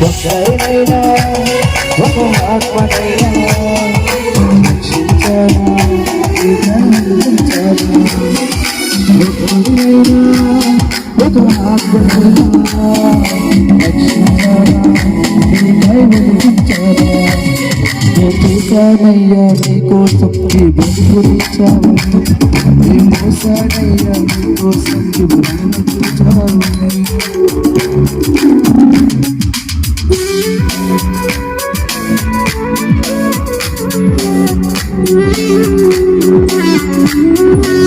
ఒక్కరినైనా ఒక ఆత్మనైనా రక్షించానా విధానించానా ఒక్కరినైనా ఒక ఆత్మనైనా రక్షించానా విధానించానా చూసానయ్యా నీకోసం ఈ బతుకునిచ్చావని నీ మోసానయ్యా నీకోసం ఈ బ్రతుకు చూచావని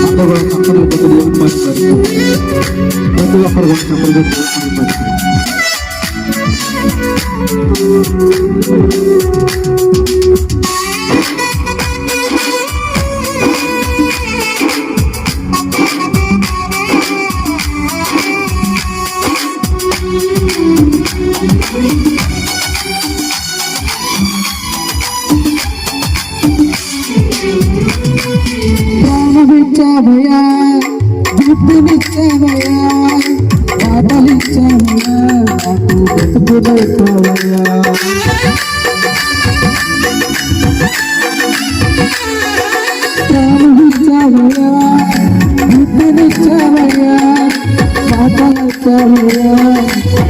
అందరూ కూడా చక్కని ఒకరు ఏర్పడతారు ప్రతి ఒక్కరు కూడా చక్కగా ఏర్పడతారు ప్రాణమిచ్చావయ్యా బుద్ధినిచ్చావయ్యా మాటలిచ్చావయ్యా నాకు బతుకులైపోవయ్యా ప్రాణమిచ్చావయ్యా బుద్ధినిచ్చావయ్యా మాటలిచ్చావయ్యా బతుకులైపోవయ్యా ఎన్ని ఇచ్చినా నేను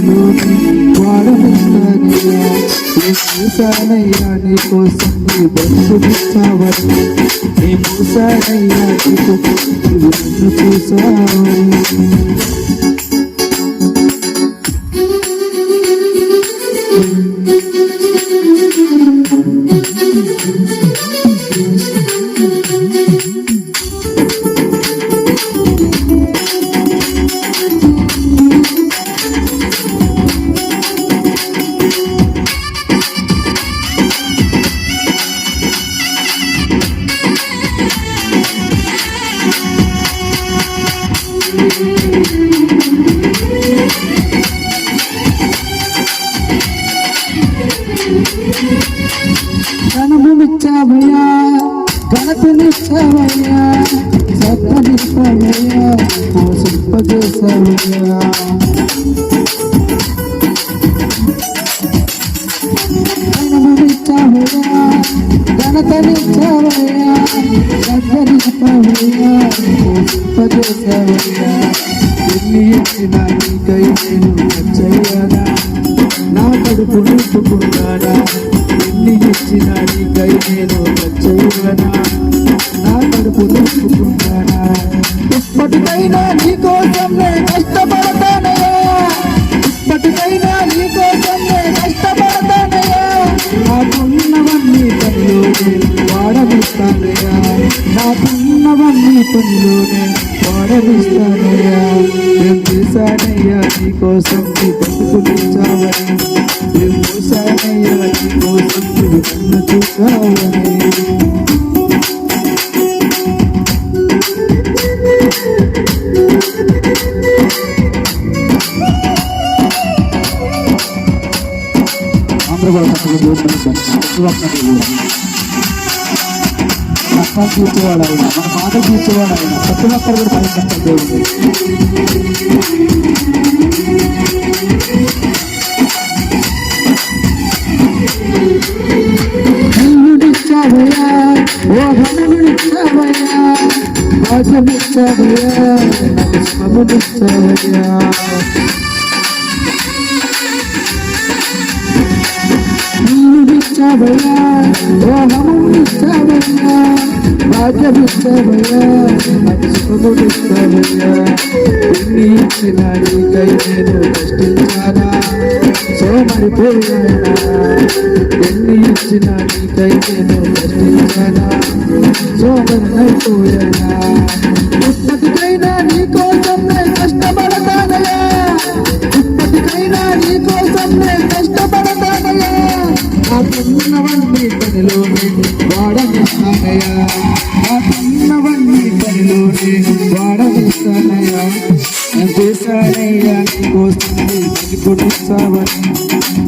నాకున్నవన్నీ తల్లోని వాడనిస్తానయ్యా నేను చూశానయ్యా నీ కోసం నీ బతుకునిచ్చావని నీ చూశానయ్యా నీకు నీవు నన్ను చూశావు సత్తనిచ్చావయ్యా పోషింపజేశావయ్యా ఘనమునిచ్చావయ్యా ఘనతనిచ్చావయ్యా సత్తనిచ్చావయ్యా పోషింపజేశావయ్యా ఎన్ని ఇచ్చిన నీకై నేను వచ్చయ్యానా నా కడుపు నింపుకున్నానా ఎన్ని ఇచ్చినా నీకై నేను వచ్చయ్యానా నా కడుపు నింపుకున్నానా ఇప్పటికైనా నీ కోసం నేను కష్టపడతా వాడనిస్తానయ్యా నాకున్నవన్నీ పనిలోనే వాడనిస్తానయ్యా నేను చూశానయ్యా నీ కోసం నీ బతుకునిచ్చావని నేను చూశానయ్యా నీ కోసం నువ్వు నన్ను చూసావని అందరూ కూడా చక్కగా దేవుడు కష్టాలు తీర్చేవాడు ఆయన మన బాధలు తీర్చేవాడు ఆయన ప్రతి ఒక్కరు కూడా దేవుడు. నీవునిచ్చావయ్యా ఓ ఇష్టమయ్యా మోహము ఇష్టమయ్యా భాగ్యం ఇష్టమయ్యా సుఖము ఇష్టమయ్యా ఎన్ని ఇచ్చిన నీకై నేను కష్టించానా సోమరిపోయానా ఎన్ని ఇచ్చిన నీకై నేను కష్టించానా సోమరిపోయానా ఇప్పటికైనా నీ కోసం నేను కష్టపడతానయ్యా ఇప్పటికైనా నీ కోసం నేను కష్టపడతానయ్యా. కన్నవన్నీ పనిలోనే వాడనిస్తానయ్యా నేను చేశానయ్యా నీకోసం కొట్టించావని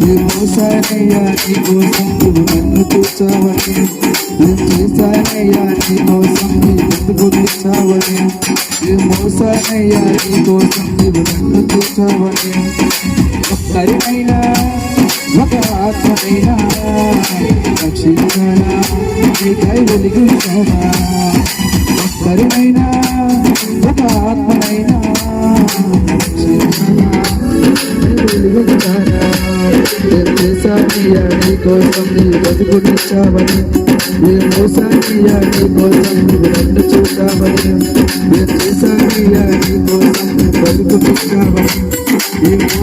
నేను మోసానయ్యా నీకోసం నువ్వు నన్ను చూసావని నేను చేశానయ్యా నీకోసం నువ్వు కొట్టించావని నేను మోసానయ్యా నీకోసం నువ్వు నన్ను చూసావని ఒక్కరినైనా ఒక ఆత్మనైనా రక్షించానా నీకై వెలిగించానా ఒక్కరినైనా ఒక ఆత్మనైనా రక్షించానా వెలిగించానా నీ బతుకునిచ్చావని నేను మోసానయ్యా నీకోసం నువ్వు నన్ను చూసావని నేను చేశానయ్యా నీకోసం నువ్వు బతుకునిచ్చావని నేను